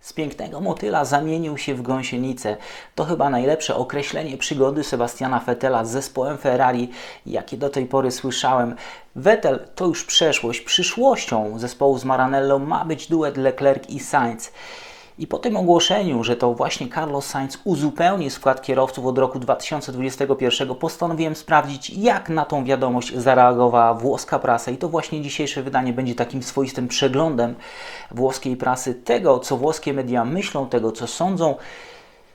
Z pięknego motyla zamienił się w gąsienicę. To chyba najlepsze określenie przygody Sebastiana Vettela z zespołem Ferrari, jakie do tej pory słyszałem. Vettel to już przeszłość. Przyszłością zespołu z Maranello ma być duet Leclerc i Sainz. I po tym ogłoszeniu, że to właśnie Carlos Sainz uzupełni skład kierowców od roku 2021, postanowiłem sprawdzić, jak na tą wiadomość zareagowała włoska prasa. I to właśnie dzisiejsze wydanie będzie takim swoistym przeglądem włoskiej prasy, tego, co włoskie media myślą, tego, co sądzą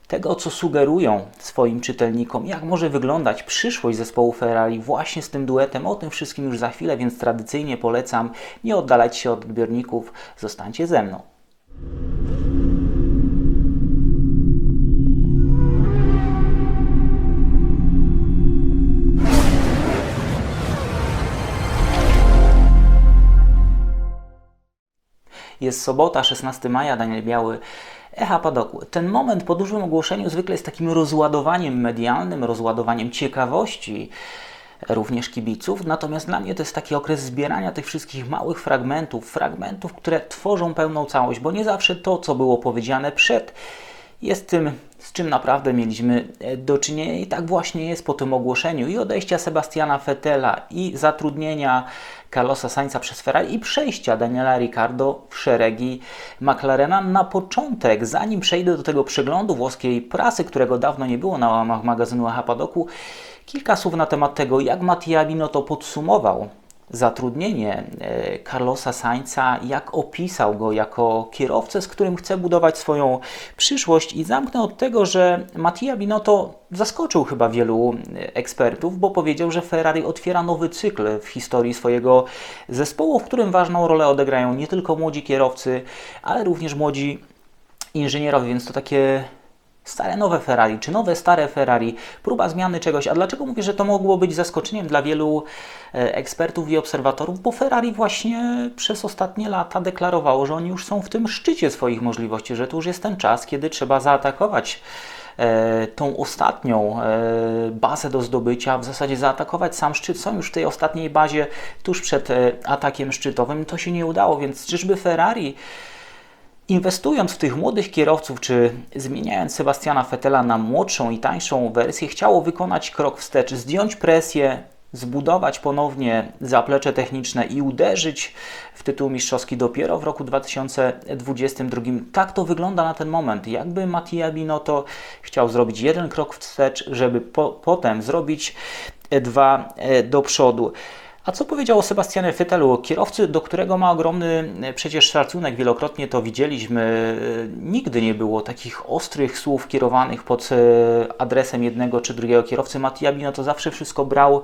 tego, co sugerują swoim czytelnikom, jak może wyglądać przyszłość zespołu Ferrari właśnie z tym duetem. O tym wszystkim już za chwilę, więc tradycyjnie polecam nie oddalać się od odbiorników, zostańcie ze mną. Jest sobota, 16 maja, Daniel Biały, Echa Padoku. Ten moment po dużym ogłoszeniu zwykle jest takim rozładowaniem medialnym, rozładowaniem ciekawości również kibiców. Natomiast dla mnie to jest taki okres zbierania tych wszystkich małych fragmentów, fragmentów, które tworzą pełną całość, bo nie zawsze to, co było powiedziane przed, jest tym, z czym naprawdę mieliśmy e, do czynienia. I tak właśnie jest po tym ogłoszeniu i odejścia Sebastiana Fettela i zatrudnienia Carlosa Sainza przez Ferrari i przejścia Daniela Ricciardo w szeregi McLarena. Na początek, zanim przejdę do tego przeglądu włoskiej prasy, którego dawno nie było na łamach magazynu Hapadoku, kilka słów na temat tego, jak Mattia Binotto podsumował zatrudnienie e, Carlosa Sainza, jak opisał go jako kierowcę, z którym chce budować swoją przyszłość. I zamknę od tego, że Mattia Binotto zaskoczył chyba wielu e, ekspertów, bo powiedział, że Ferrari otwiera nowy cykl w historii swojego zespołu, w którym ważną rolę odegrają nie tylko młodzi kierowcy, ale również młodzi inżynierowie, więc to takie stare nowe Ferrari, czy nowe stare Ferrari, próba zmiany czegoś. A dlaczego mówię, że to mogło być zaskoczeniem dla wielu e, ekspertów i obserwatorów? Bo Ferrari właśnie przez ostatnie lata deklarowało, że oni już są w tym szczycie swoich możliwości, że to już jest ten czas, kiedy trzeba zaatakować e, tą ostatnią e, bazę do zdobycia, w zasadzie zaatakować sam szczyt. Są już w tej ostatniej bazie tuż przed atakiem szczytowym. To się nie udało, więc czyżby Ferrari Inwestując w tych młodych kierowców, czy zmieniając Sebastiana Fettela na młodszą i tańszą wersję, chciało wykonać krok wstecz, zdjąć presję, zbudować ponownie zaplecze techniczne i uderzyć w tytuł mistrzowski dopiero w roku 2022. Tak to wygląda na ten moment. Jakby Mattia Binotto chciał zrobić jeden krok wstecz, żeby po, potem zrobić dwa e, do przodu. A co powiedział o Sebastianie Fettelu, kierowcy, do którego ma ogromny e, przecież szacunek, wielokrotnie to widzieliśmy. E, nigdy nie było takich ostrych słów kierowanych pod e, adresem jednego czy drugiego kierowcy. Mattia Bino to zawsze wszystko brał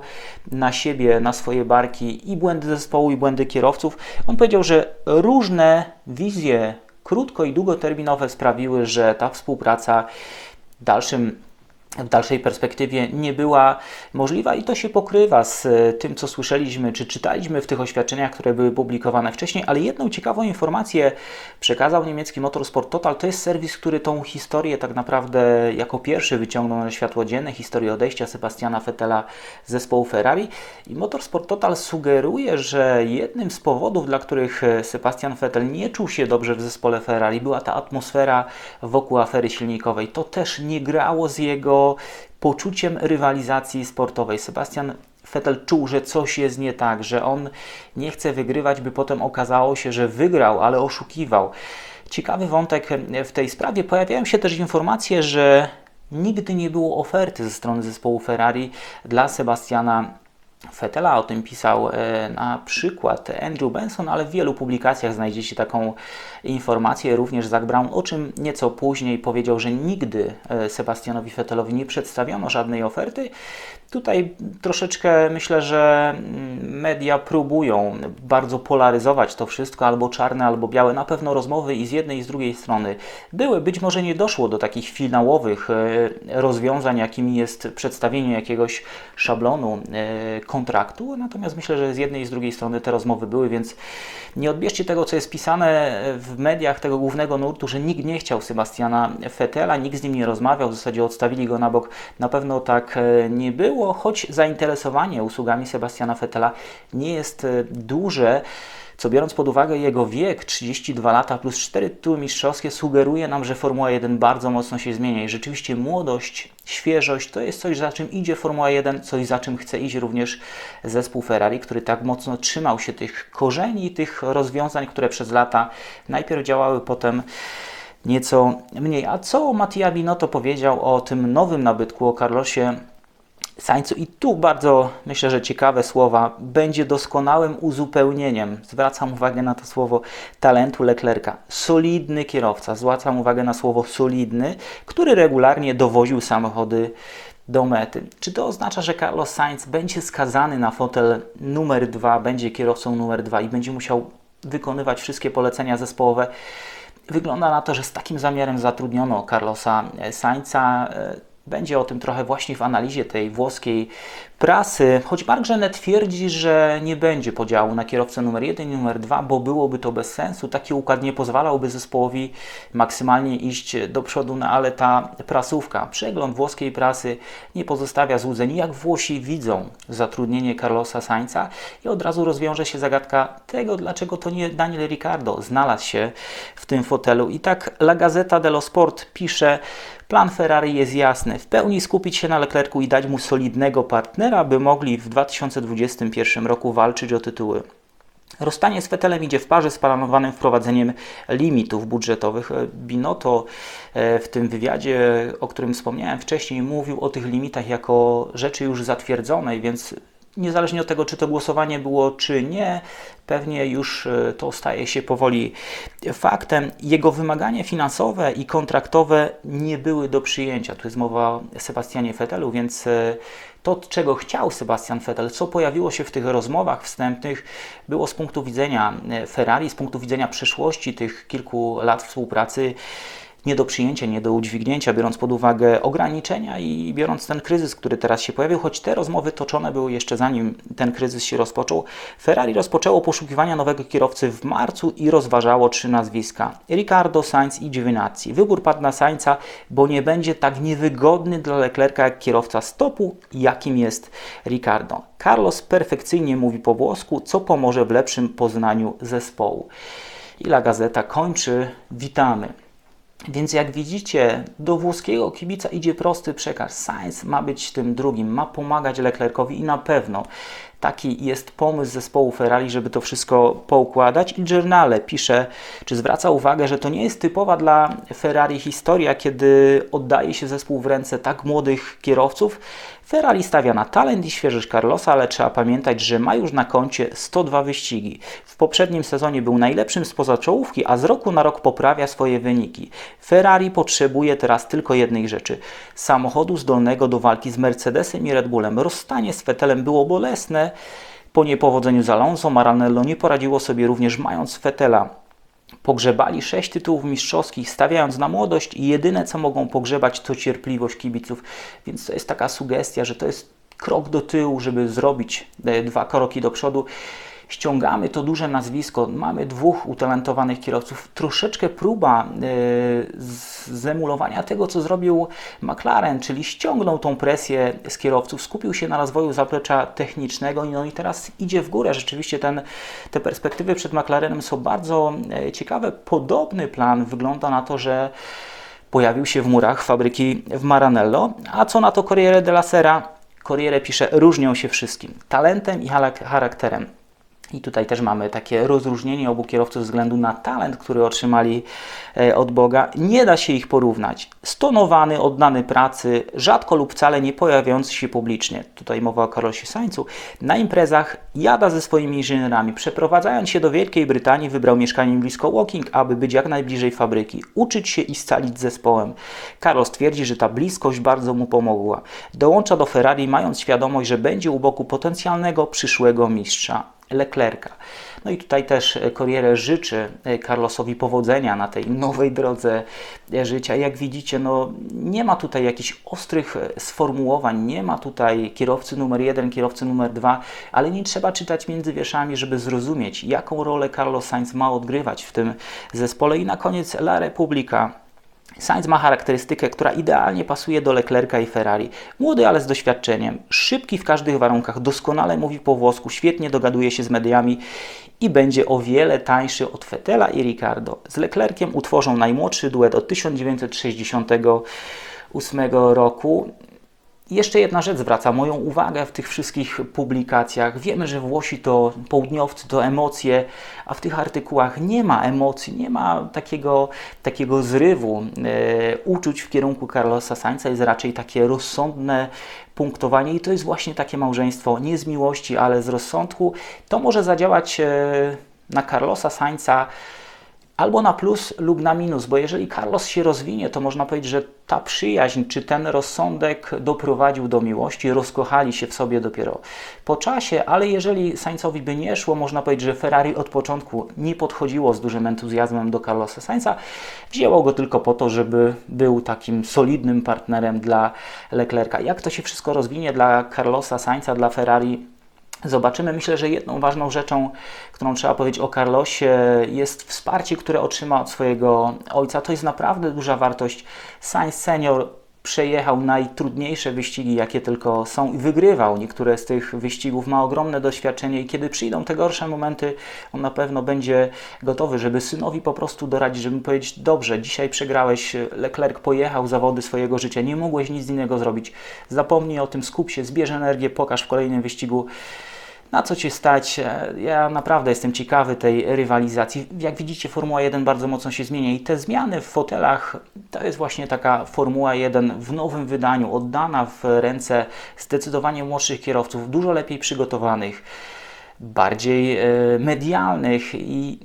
na siebie, na swoje barki i błędy zespołu, i błędy kierowców. On powiedział, że różne wizje krótko i długoterminowe sprawiły, że ta współpraca w dalszym w dalszej perspektywie nie była możliwa i to się pokrywa z e, tym, co słyszeliśmy czy czytaliśmy w tych oświadczeniach, które były publikowane wcześniej, ale jedną ciekawą informację przekazał niemiecki Motorsport Total. To jest serwis, który tą historię tak naprawdę jako pierwszy wyciągnął na światło dzienne, historię odejścia Sebastiana Vettela z zespołu Ferrari i Motorsport Total sugeruje, że jednym z powodów, dla których e, Sebastian Vettel nie czuł się dobrze w zespole Ferrari, była ta atmosfera wokół afery silnikowej. To też nie grało z jego poczuciem rywalizacji sportowej. Sebastian Vettel czuł, że coś jest nie tak, że on nie chce wygrywać, by potem okazało się, że wygrał, ale oszukiwał. Ciekawy wątek w tej sprawie. Pojawiają się też informacje, że nigdy nie było oferty ze strony zespołu Ferrari dla Sebastiana Fetela o tym pisał e, na przykład Andrew Benson, ale w wielu publikacjach znajdziecie taką informację, również Zach Brown, o czym nieco później powiedział, że nigdy e, Sebastianowi Fetelowi nie przedstawiono żadnej oferty. Tutaj troszeczkę myślę, że mm, media próbują bardzo polaryzować to wszystko, albo czarne, albo białe. Na pewno rozmowy i z jednej, i z drugiej strony były. Być może nie doszło do takich finałowych e, rozwiązań, jakimi jest przedstawienie jakiegoś szablonu kontraktu, natomiast myślę, że z jednej i z drugiej strony te rozmowy były, więc nie odbierzcie tego, co jest pisane w mediach tego głównego nurtu, że nikt nie chciał Sebastiana Fetela, nikt z nim nie rozmawiał, w zasadzie odstawili go na bok. Na pewno tak e, nie było, choć zainteresowanie usługami Sebastiana Fetela nie jest e, duże. co biorąc pod uwagę jego wiek, 32 lata plus 4 tytuły mistrzowskie, sugeruje nam, że Formuła 1 bardzo mocno się zmienia i rzeczywiście młodość, świeżość to jest coś, za czym idzie Formuła 1, coś za czym chce iść również zespół Ferrari, który tak mocno trzymał się tych korzeni, tych rozwiązań, które przez lata najpierw działały, potem nieco mniej. A co Mattia Binotto powiedział o tym nowym nabytku, o Carlosie Sańcu. I tu bardzo myślę, że ciekawe słowa. Będzie doskonałym uzupełnieniem. Zwracam uwagę na to słowo talentu Leclerca. Solidny kierowca. Zwracam uwagę na słowo solidny, który regularnie dowoził samochody do mety. Czy to oznacza, że Carlos Sainz będzie skazany na fotel numer dwa, będzie kierowcą numer dwa i będzie musiał wykonywać wszystkie polecenia zespołowe? Wygląda na to, że z takim zamiarem zatrudniono Carlosa Sainza. Będzie o tym trochę właśnie w analizie tej włoskiej prasy, choć Mark Żenet twierdzi, że nie będzie podziału na kierowcę numer 1 i numer 2, bo byłoby to bez sensu. Taki układ nie pozwalałby zespołowi maksymalnie iść do przodu, no ale ta prasówka, przegląd włoskiej prasy nie pozostawia złudzeń, jak Włosi widzą zatrudnienie Carlosa Sainza i od razu rozwiąże się zagadka tego, dlaczego to nie Daniel Ricciardo znalazł się w tym fotelu. I tak La Gazzetta dello Sport pisze, Plan Ferrari jest jasny. W pełni skupić się na Leclercu i dać mu solidnego partnera, by mogli w 2021 roku walczyć o tytuły. Rozstanie z Fetelem idzie w parze z planowanym wprowadzeniem limitów budżetowych. Binotto e, w tym wywiadzie, o którym wspomniałem wcześniej, mówił o tych limitach jako rzeczy już zatwierdzonej, więc niezależnie od tego, czy to głosowanie było, czy nie, pewnie już e, to staje się powoli faktem. Jego wymagania finansowe i kontraktowe nie były do przyjęcia. Tu jest mowa o Sebastianie Fetelu, więc e, to, czego chciał Sebastian Vettel, co pojawiło się w tych rozmowach wstępnych, było z punktu widzenia e, Ferrari, z punktu widzenia przyszłości tych kilku lat współpracy nie do przyjęcia, nie do udźwignięcia, biorąc pod uwagę ograniczenia i biorąc ten kryzys, który teraz się pojawił, choć te rozmowy toczone były jeszcze zanim ten kryzys się rozpoczął. Ferrari rozpoczęło poszukiwania nowego kierowcy w marcu i rozważało trzy nazwiska: Ricardo, Sainz i Giovinazzi. Wybór padł na Sainza, bo nie będzie tak niewygodny dla Leclerca jak kierowca stopu, jakim jest Ricardo. Carlos perfekcyjnie mówi po włosku, co pomoże w lepszym poznaniu zespołu. I La Gazeta kończy: Witamy. Więc jak widzicie, do włoskiego kibica idzie prosty przekaz. Sainz ma być tym drugim, ma pomagać Leclercowi i na pewno taki jest pomysł zespołu Ferrari, żeby to wszystko poukładać. I Giornale pisze, czy zwraca uwagę, że to nie jest typowa dla Ferrari historia, kiedy oddaje się zespół w ręce tak młodych kierowców. Ferrari stawia na talent i świeżość Carlosa, ale trzeba pamiętać, że ma już na koncie 102 wyścigi. W poprzednim sezonie był najlepszym spoza czołówki, a z roku na rok poprawia swoje wyniki. Ferrari potrzebuje teraz tylko jednej rzeczy: samochodu zdolnego do walki z Mercedesem i Red Bullem. Rozstanie z Vettelem było bolesne, po niepowodzeniu z Alonso Maranello nie poradziło sobie również mając Fetela. Pogrzebali sześć tytułów mistrzowskich, stawiając na młodość i jedyne co mogą pogrzebać to cierpliwość kibiców. Więc to jest taka sugestia, że to jest krok do tyłu, żeby zrobić e, dwa kroki do przodu ściągamy to duże nazwisko, mamy dwóch utalentowanych kierowców, troszeczkę próba yy, zemulowania tego, co zrobił McLaren, czyli ściągnął tą presję z kierowców, skupił się na rozwoju zaplecza technicznego no i teraz idzie w górę. Rzeczywiście ten, te perspektywy przed McLarenem są bardzo yy, ciekawe. Podobny plan wygląda na to, że pojawił się w murach fabryki w Maranello. A co na to Corriere della Sera? Corriere pisze, różnią się wszystkim, talentem i charakterem. I tutaj też mamy takie rozróżnienie obu kierowców ze względu na talent, który otrzymali e, od Boga. Nie da się ich porównać. Stonowany, oddany pracy, rzadko lub wcale nie pojawiający się publicznie. Tutaj mowa o Karlosie Sańcu. Na imprezach jada ze swoimi inżynierami. Przeprowadzając się do Wielkiej Brytanii, wybrał mieszkanie blisko Walking, aby być jak najbliżej fabryki, uczyć się i scalić zespołem. Carlos twierdzi, że ta bliskość bardzo mu pomogła. Dołącza do Ferrari, mając świadomość, że będzie u boku potencjalnego przyszłego mistrza. Leclerca. No i tutaj też Corriere życzy e, Carlosowi powodzenia na tej nowej drodze e, życia. Jak widzicie, no, nie ma tutaj jakichś ostrych e, sformułowań, nie ma tutaj kierowcy numer jeden, kierowcy numer dwa, ale nie trzeba czytać między wierszami, żeby zrozumieć, jaką rolę Carlos Sainz ma odgrywać w tym zespole. I na koniec La Repubblica Sainz ma charakterystykę, która idealnie pasuje do Leclerca i Ferrari. Młody, ale z doświadczeniem, szybki w każdych warunkach, doskonale mówi po włosku, świetnie dogaduje się z mediami i będzie o wiele tańszy od Fetela i Ricardo. Z Leclerciem utworzą najmłodszy duet od 1968 roku. Jeszcze jedna rzecz zwraca moją uwagę w tych wszystkich publikacjach. Wiemy, że Włosi to południowcy, to emocje, a w tych artykułach nie ma emocji, nie ma takiego, takiego zrywu e, uczuć w kierunku Carlosa Sainza. Jest raczej takie rozsądne punktowanie i to jest właśnie takie małżeństwo nie z miłości, ale z rozsądku. To może zadziałać e, na Carlosa Sainza albo na plus lub na minus, bo jeżeli Carlos się rozwinie, to można powiedzieć, że ta przyjaźń czy ten rozsądek doprowadził do miłości, rozkochali się w sobie dopiero po czasie, ale jeżeli Sainzowi by nie szło, można powiedzieć, że Ferrari od początku nie podchodziło z dużym entuzjazmem do Carlosa Sainza, wzięło go tylko po to, żeby był takim solidnym partnerem dla Leclerca. Jak to się wszystko rozwinie dla Carlosa Sainza, dla Ferrari, Zobaczymy. Myślę, że jedną ważną rzeczą, którą trzeba powiedzieć o Carlosie, jest wsparcie, które otrzyma od swojego ojca. To jest naprawdę duża wartość. Sainz senior przejechał najtrudniejsze wyścigi, jakie tylko są i wygrywał niektóre z tych wyścigów, ma ogromne doświadczenie i kiedy przyjdą te gorsze momenty, on na pewno będzie gotowy, żeby synowi po prostu doradzić, żeby powiedzieć, dobrze, dzisiaj przegrałeś, Leclerc pojechał zawody swojego życia, nie mogłeś nic innego zrobić, zapomnij o tym, skup się, zbierz energię, pokaż w kolejnym wyścigu na co Cię stać. E, ja naprawdę jestem ciekawy tej rywalizacji. Jak widzicie, Formuła 1 bardzo mocno się zmienia i te zmiany w fotelach to jest właśnie taka Formuła 1 w nowym wydaniu, oddana w ręce zdecydowanie młodszych kierowców, dużo lepiej przygotowanych, bardziej e, medialnych i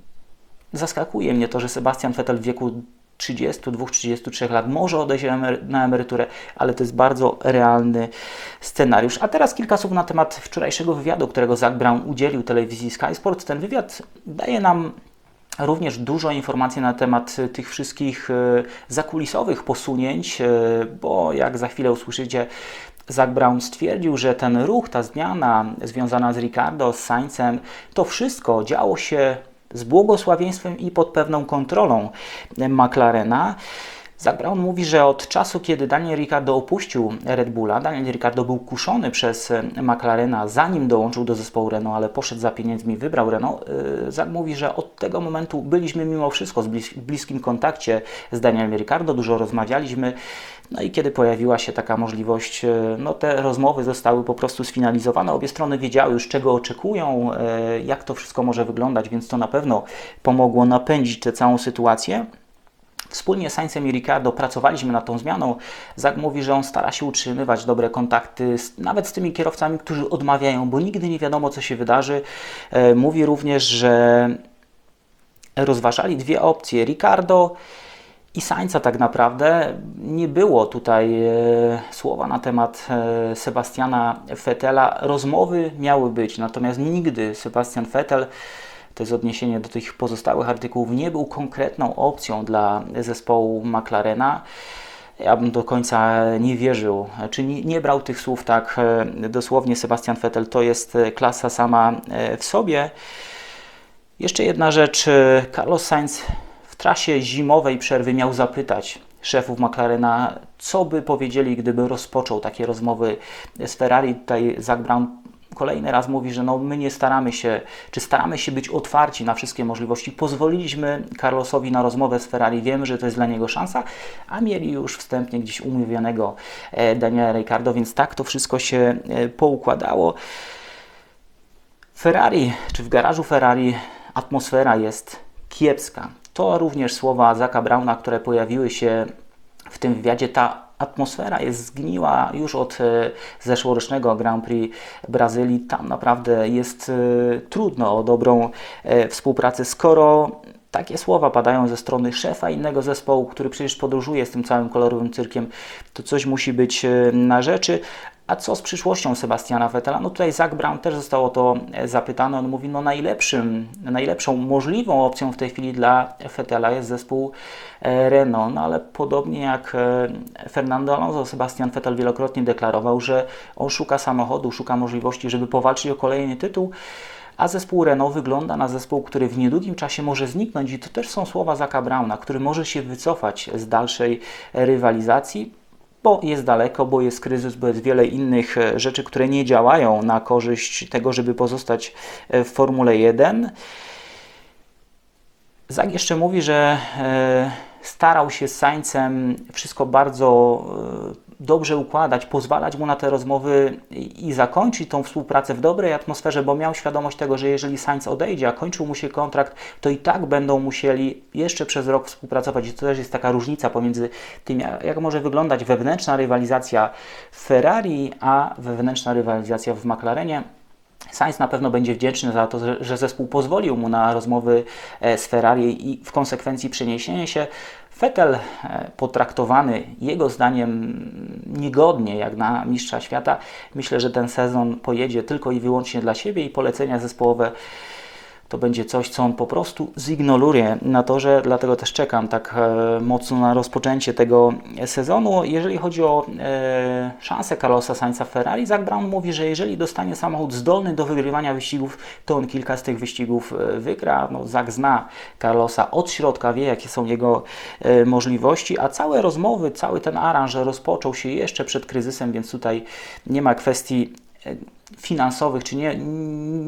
zaskakuje mnie to, że Sebastian Vettel w wieku 32-33 lat może odejść na emeryturę, ale to jest bardzo realny scenariusz. A teraz kilka słów na temat wczorajszego wywiadu, którego Zach Brown udzielił telewizji Sky Sports. Ten wywiad daje nam również dużo informacji na temat tych wszystkich e, zakulisowych posunięć, e, bo jak za chwilę usłyszycie, Zach Brown stwierdził, że ten ruch, ta zmiana związana z Ricardo, z Saincem, to wszystko działo się z błogosławieństwem i pod pewną kontrolą McLarena. Zach Brown mówi, że od czasu, kiedy Daniel Ricciardo opuścił Red Bulla, Daniel Ricciardo był kuszony przez McLarena, zanim dołączył do zespołu Renault, ale poszedł za pieniędzmi, wybrał Renault. Y, Zach mówi, że od tego momentu byliśmy mimo wszystko w bliskim kontakcie z Danielem Ricciardo, dużo rozmawialiśmy. No i kiedy pojawiła się taka możliwość, y, no te rozmowy zostały po prostu sfinalizowane. Obie strony wiedziały już, czego oczekują, y, jak to wszystko może wyglądać, więc to na pewno pomogło napędzić tę całą sytuację. Wspólnie z Sainzem i Ricardo pracowaliśmy nad tą zmianą. Zak mówi, że on stara się utrzymywać dobre kontakty z, nawet z tymi kierowcami, którzy odmawiają, bo nigdy nie wiadomo, co się wydarzy. E, mówi również, że rozważali dwie opcje. Ricardo i Sainza tak naprawdę nie było tutaj e, słowa na temat e, Sebastiana Vettela. Rozmowy miały być, natomiast nigdy Sebastian Vettel to jest odniesienie do tych pozostałych artykułów, nie był konkretną opcją dla zespołu McLarena. Ja bym do końca nie wierzył, czy nie, nie brał tych słów tak e, dosłownie. Sebastian Vettel to jest klasa sama w sobie. Jeszcze jedna rzecz. Carlos Sainz trasie zimowej przerwy miał zapytać szefów McLarena, co by powiedzieli, gdyby rozpoczął takie rozmowy z Ferrari. Tutaj Zach Brown kolejny raz mówi, że no my nie staramy się, czy staramy się być otwarci na wszystkie możliwości. Pozwoliliśmy Carlosowi na rozmowę z Ferrari, wiemy, że to jest dla niego szansa, a mieli już wstępnie gdzieś umówionego e, Daniela Ricciardo, więc tak to wszystko się e, poukładało. Ferrari, czy w garażu Ferrari atmosfera jest kiepska. To również słowa Zaka Brauna, które pojawiły się w tym wywiadzie. Ta atmosfera jest zgniła już od e, zeszłorocznego Grand Prix Brazylii. Tam naprawdę jest e, trudno o dobrą e, współpracę, skoro takie słowa padają ze strony szefa innego zespołu, który przecież podróżuje z tym całym kolorowym cyrkiem, to coś musi być na rzeczy. A co z przyszłością Sebastiana Vettela? No tutaj Zach Brown też zostało to zapytane. On mówi, no najlepszym, najlepszą możliwą opcją w tej chwili dla Vettela jest zespół e, Renault, no ale podobnie jak e, Fernando Alonso, Sebastian Vettel wielokrotnie deklarował, że on szuka samochodu, szuka możliwości, żeby powalczyć o kolejny tytuł. a zespół Renault wygląda na zespół, który w niedługim czasie może zniknąć i to też są słowa Zaka Brauna, który może się wycofać z dalszej rywalizacji bo jest daleko, bo jest kryzys, bo jest wiele innych e, rzeczy, które nie działają na korzyść tego, żeby pozostać e, w Formule 1. Zag jeszcze mówi, że e, starał się z Sańcem wszystko bardzo dobrze układać, pozwalać mu na te rozmowy i zakończyć tą współpracę w dobrej atmosferze, bo miał świadomość tego, że jeżeli Sainz odejdzie, a kończył mu się kontrakt, to i tak będą musieli jeszcze przez rok współpracować. I to też jest taka różnica pomiędzy tym, jak może wyglądać wewnętrzna rywalizacja w Ferrari, a wewnętrzna rywalizacja w McLarenie. Sainz na pewno będzie wdzięczny za to, że zespół pozwolił mu na rozmowy e, z Ferrari i w konsekwencji przeniesienie się. Vettel e, potraktowany jego zdaniem niegodnie jak na mistrza świata. Myślę, że ten sezon pojedzie tylko i wyłącznie dla siebie i polecenia zespołowe to będzie coś, co on po prostu zignoruje na torze, dlatego też czekam tak e, mocno na rozpoczęcie tego sezonu. Jeżeli chodzi o e, szansę Carlosa Sainza Ferrari, Zach Brown mówi, że jeżeli dostanie samochód zdolny do wygrywania wyścigów, to on kilka z tych wyścigów e, wygra. No, Zach zna Carlosa od środka, wie jakie są jego e, możliwości, a całe rozmowy, cały ten aranż rozpoczął się jeszcze przed kryzysem, więc tutaj nie ma kwestii finansowych, czy nie,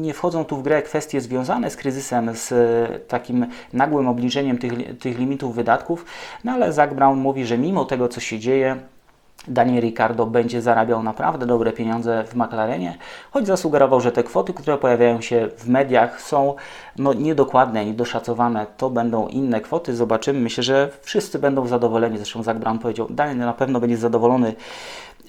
nie wchodzą tu w grę kwestie związane z kryzysem, z e, takim nagłym obniżeniem tych, tych limitów wydatków, no ale Zach Brown mówi, że mimo tego, co się dzieje, Daniel Ricardo będzie zarabiał naprawdę dobre pieniądze w McLarenie, choć zasugerował, że te kwoty, które pojawiają się w mediach są no, niedokładne, niedoszacowane. To będą inne kwoty, zobaczymy. Myślę, że wszyscy będą zadowoleni. Zresztą Zach Brown powiedział, Daniel na pewno będzie zadowolony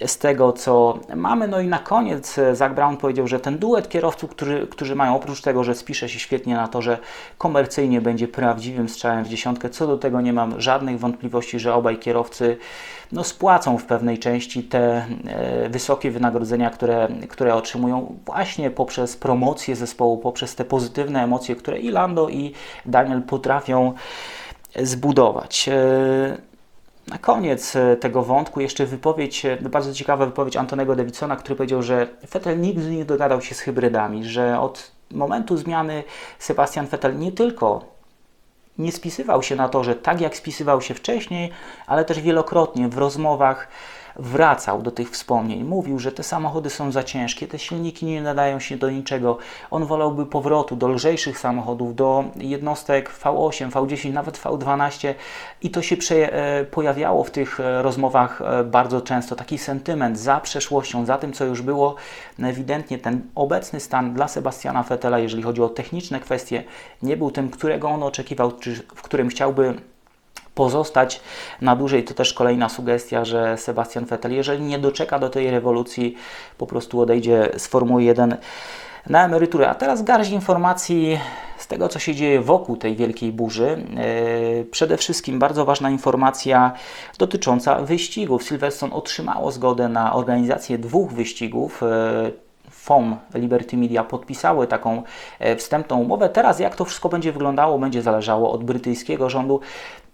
z tego, co mamy. No i na koniec e, Zach Brown powiedział, że ten duet kierowców, którzy, którzy mają, oprócz tego, że spisze się świetnie na to, że komercyjnie będzie prawdziwym strzałem w dziesiątkę, co do tego nie mam żadnych wątpliwości, że obaj kierowcy no, spłacą w pewnej części te e, wysokie wynagrodzenia, które, które otrzymują właśnie poprzez promocję zespołu, poprzez te pozytywne emocje, które i Lando i Daniel potrafią zbudować. E, na koniec e, tego wątku jeszcze wypowiedź, e, bardzo ciekawa wypowiedź Antonego Davidsona, który powiedział, że Vettel nigdy nie dogadał się z hybrydami, że od momentu zmiany Sebastian Vettel nie tylko nie spisywał się na to, że tak jak spisywał się wcześniej, ale też wielokrotnie w rozmowach wracał do tych wspomnień. Mówił, że te samochody są za ciężkie, te silniki nie nadają się do niczego. On wolałby powrotu do lżejszych samochodów, do jednostek V8, V10, nawet V12 i to się e, pojawiało w tych e, rozmowach e, bardzo często. Taki sentyment za przeszłością, za tym, co już było. No ewidentnie ten obecny stan dla Sebastiana Vettela, jeżeli chodzi o techniczne kwestie, nie był tym, którego on oczekiwał, czy w którym chciałby pozostać na dłużej. To też kolejna sugestia, że Sebastian Vettel, jeżeli nie doczeka do tej rewolucji, po prostu odejdzie z Formuły 1 na emeryturę. A teraz garść informacji z tego, co się dzieje wokół tej wielkiej burzy. E, przede wszystkim bardzo ważna informacja dotycząca wyścigów. Silverstone otrzymało zgodę na organizację dwóch wyścigów. E, FOM, Liberty Media podpisały taką e, wstępną umowę. Teraz jak to wszystko będzie wyglądało, będzie zależało od brytyjskiego rządu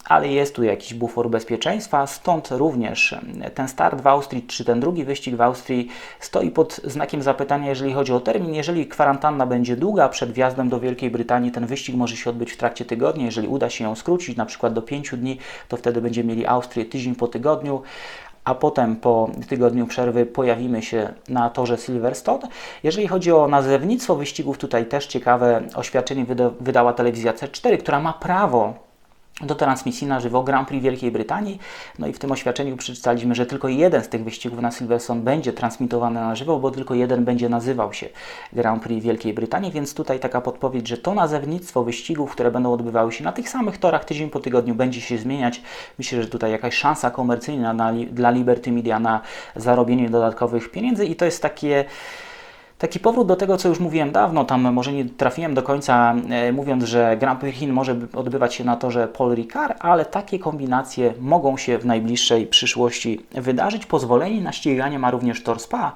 ale jest tu jakiś bufor bezpieczeństwa, stąd również ten start w Austrii, czy ten drugi wyścig w Austrii stoi pod znakiem zapytania, jeżeli chodzi o termin. Jeżeli kwarantanna będzie długa przed wjazdem do Wielkiej Brytanii, ten wyścig może się odbyć w trakcie tygodnia. Jeżeli uda się ją skrócić, na przykład do 5 dni, to wtedy będziemy mieli Austrię tydzień po tygodniu a potem po tygodniu przerwy pojawimy się na torze Silverstone. Jeżeli chodzi o nazewnictwo wyścigów, tutaj też ciekawe oświadczenie wyda wydała telewizja C4, która ma prawo do transmisji na żywo Grand Prix Wielkiej Brytanii. No i w tym oświadczeniu przeczytaliśmy, że tylko jeden z tych wyścigów na Silverstone będzie transmitowany na żywo, bo tylko jeden będzie nazywał się Grand Prix Wielkiej Brytanii, więc tutaj taka podpowiedź, że to nazewnictwo wyścigów, które będą odbywały się na tych samych torach tydzień po tygodniu będzie się zmieniać. Myślę, że tutaj jakaś szansa komercyjna na, dla Liberty Media na zarobienie dodatkowych pieniędzy i to jest takie Taki powrót do tego, co już mówiłem dawno, tam może nie trafiłem do końca, e, mówiąc, że Grand Prix Chin może odbywać się na torze Paul Ricard, ale takie kombinacje mogą się w najbliższej przyszłości wydarzyć. Pozwolenie na ściganie ma również Tor Spa.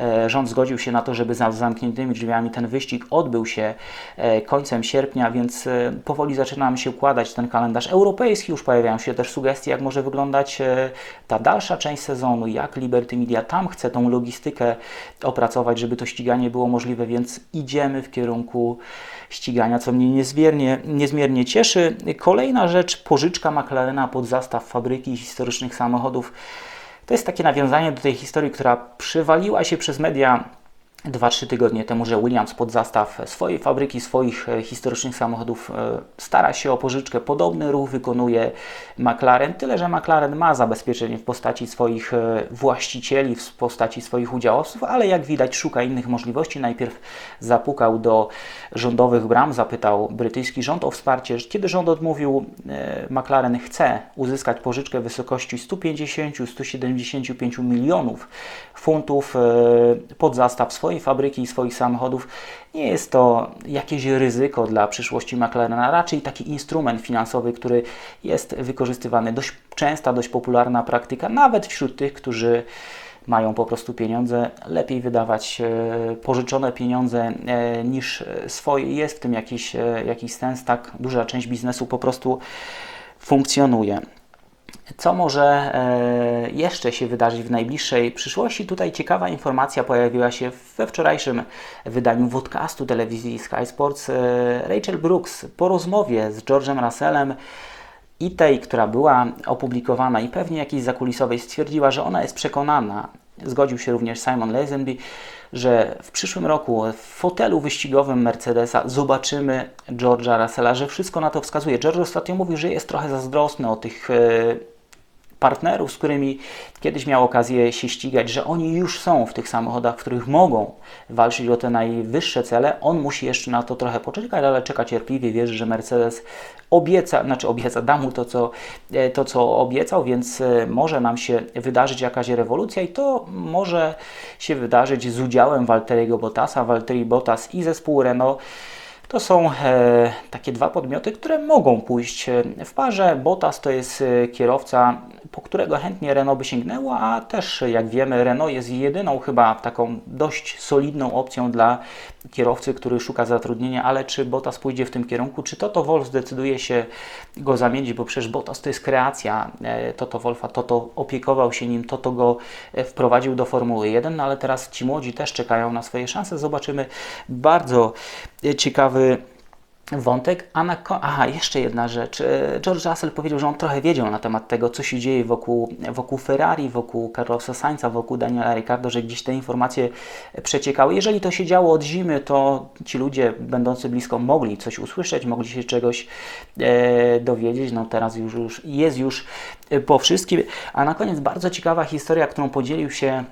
E, rząd zgodził się na to, żeby za zamkniętymi drzwiami ten wyścig odbył się e, końcem sierpnia, więc e, powoli zaczynamy się układać ten kalendarz europejski. Już pojawiają się też sugestie, jak może wyglądać ta dalsza część sezonu, jak Liberty Media tam chce tą logistykę opracować, żeby to ściganie było możliwe, więc idziemy w kierunku ścigania, co mnie niezmiernie, niezmiernie cieszy. Kolejna rzecz, pożyczka McLarena pod zastaw fabryki historycznych samochodów. To jest takie nawiązanie do tej historii, która przywaliła się przez media 2-3 tygodnie temu, że Williams pod zastaw swojej fabryki, swoich e, historycznych samochodów e, stara się o pożyczkę. Podobny ruch wykonuje McLaren, tyle że McLaren ma zabezpieczenie w postaci swoich e, właścicieli, w postaci swoich udziałowców, ale jak widać szuka innych możliwości. Najpierw zapukał do rządowych bram, zapytał brytyjski rząd o wsparcie. Kiedy rząd odmówił, McLaren chce uzyskać pożyczkę w wysokości 150-175 milionów funtów pod zastaw swojej fabryki i swoich samochodów, nie jest to jakieś ryzyko dla przyszłości McLarena, raczej taki instrument finansowy, który jest wykorzystywany dość częsta, dość popularna praktyka, nawet wśród tych, którzy mają po prostu pieniądze, lepiej wydawać e, pożyczone pieniądze e, niż swoje. Jest w tym jakiś, e, jakiś sens, tak duża część biznesu po prostu funkcjonuje. Co może e, jeszcze się wydarzyć w najbliższej przyszłości? Tutaj ciekawa informacja pojawiła się we wczorajszym wydaniu podcastu telewizji Sky Sports. E, Rachel Brooks po rozmowie z George'em Russellem i tej, która była opublikowana i pewnie jakiejś zakulisowej, stwierdziła, że ona jest przekonana, zgodził się również Simon Lazenby, że w przyszłym roku w fotelu wyścigowym Mercedesa zobaczymy George'a Russella, że wszystko na to wskazuje. George ostatnio mówił, że jest trochę zazdrosny o tych e, partnerów, z którymi kiedyś miał okazję się ścigać, że oni już są w tych samochodach, w których mogą walczyć o te najwyższe cele. On musi jeszcze na to trochę poczekać, ale czeka cierpliwie, wierzy, że Mercedes obieca, znaczy obieca, da mu to co, e, to, co obiecał, więc e, może nam się wydarzyć jakaś rewolucja i to może się wydarzyć z udziałem Walteriego Bottasa, Walteri Bottas i zespół Renault to są e, takie dwa podmioty, które mogą pójść w parze. Bottas to jest kierowca, po którego chętnie Renault by sięgnęło, a też jak wiemy Renault jest jedyną chyba taką dość solidną opcją dla kierowcy, który szuka zatrudnienia, ale czy Bottas pójdzie w tym kierunku, czy Toto Wolf zdecyduje się go zamienić, bo przecież Bottas to jest kreacja Toto Wolfa, Toto opiekował się nim, Toto go wprowadził do Formuły 1, no ale teraz ci młodzi też czekają na swoje szanse. Zobaczymy. Bardzo ciekawy ciekawy wątek. Aha, jeszcze jedna rzecz. E, George Russell powiedział, że on trochę wiedział na temat tego, co się dzieje wokół, wokół Ferrari, wokół Carlosa Sainza, wokół Daniela Ricciardo, że gdzieś te informacje przeciekały. Jeżeli to się działo od zimy, to ci ludzie będący blisko mogli coś usłyszeć, mogli się czegoś e, dowiedzieć. No teraz już, już jest już po wszystkim. A na koniec bardzo ciekawa historia, którą podzielił się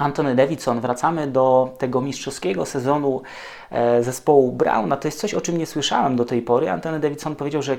Antony Davidson, wracamy do tego mistrzowskiego sezonu e, zespołu Browna. To jest coś, o czym nie słyszałem do tej pory. Antony Davidson powiedział, że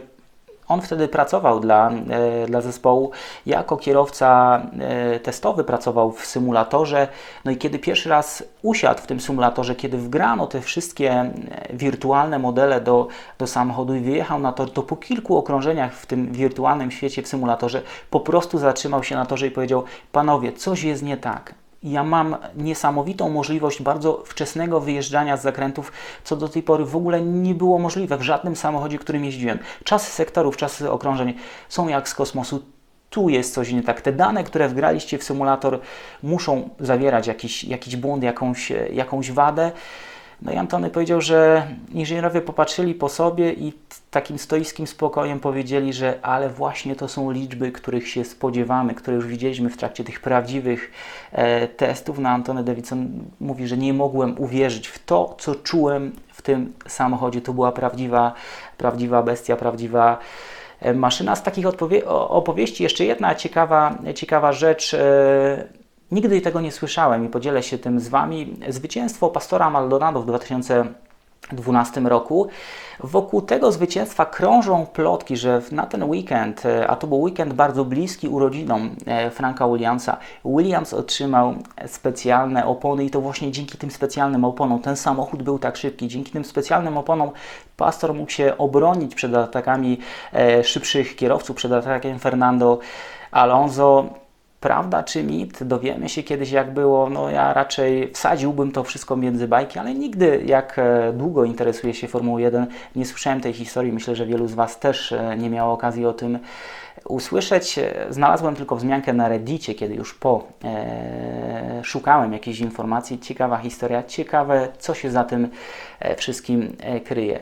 on wtedy pracował dla, e, dla zespołu jako kierowca e, testowy, pracował w symulatorze. No i kiedy pierwszy raz usiadł w tym symulatorze, kiedy wgrano te wszystkie wirtualne modele do, do samochodu i wyjechał na tor, to po kilku okrążeniach w tym wirtualnym świecie, w symulatorze, po prostu zatrzymał się na torze i powiedział: Panowie, coś jest nie tak ja mam niesamowitą możliwość bardzo wczesnego wyjeżdżania z zakrętów, co do tej pory w ogóle nie było możliwe w żadnym samochodzie, którym jeździłem. Czasy sektorów, czasy okrążeń są jak z kosmosu. Tu jest coś nie tak. Te dane, które wgraliście w symulator, muszą zawierać jakiś, jakiś błąd, jakąś, jakąś wadę. No i Antony powiedział, że inżynierowie popatrzyli po sobie i takim stoickim spokojem powiedzieli, że ale właśnie to są liczby, których się spodziewamy, które już widzieliśmy w trakcie tych prawdziwych e, testów. No Antony Davidson mówi, że nie mogłem uwierzyć w to, co czułem w tym samochodzie. To była prawdziwa, prawdziwa bestia, prawdziwa e, maszyna. Z takich opowieści jeszcze jedna ciekawa, ciekawa rzecz. E, Nigdy tego nie słyszałem i podzielę się tym z Wami. Zwycięstwo Pastora Maldonado w 2012 roku. Wokół tego zwycięstwa krążą plotki, że na ten weekend, e, a to był weekend bardzo bliski urodzinom e, Franka Williamsa, Williams otrzymał specjalne opony i to właśnie dzięki tym specjalnym oponom ten samochód był tak szybki. Dzięki tym specjalnym oponom Pastor mógł się obronić przed atakami e, szybszych kierowców, przed atakiem Fernando Alonso Prawda czy mit? Dowiemy się kiedyś, jak było. No ja raczej wsadziłbym to wszystko między bajki, ale nigdy, jak e, długo interesuję się Formułą 1, nie słyszałem tej historii. Myślę, że wielu z Was też e, nie miało okazji o tym usłyszeć. E, Znalazłem tylko wzmiankę na Reddicie, kiedy już po e, szukałem jakiejś informacji. Ciekawa historia, ciekawe, co się za tym wszystkim kryje.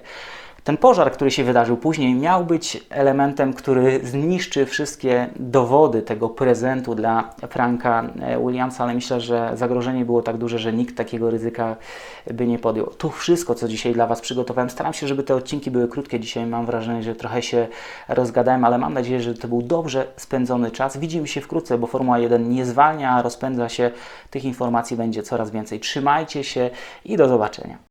Ten pożar, który się wydarzył później, miał być elementem, który zniszczy wszystkie dowody tego prezentu dla Franka e, Williamsa, ale myślę, że zagrożenie było tak duże, że nikt takiego ryzyka by nie podjął. To wszystko, co dzisiaj dla Was przygotowałem. Staram się, żeby te odcinki były krótkie. Dzisiaj mam wrażenie, że trochę się rozgadałem, ale mam nadzieję, że to był dobrze spędzony czas. Widzimy się wkrótce, bo Formuła 1 nie zwalnia, a rozpędza się. Tych informacji będzie coraz więcej. Trzymajcie się i do zobaczenia.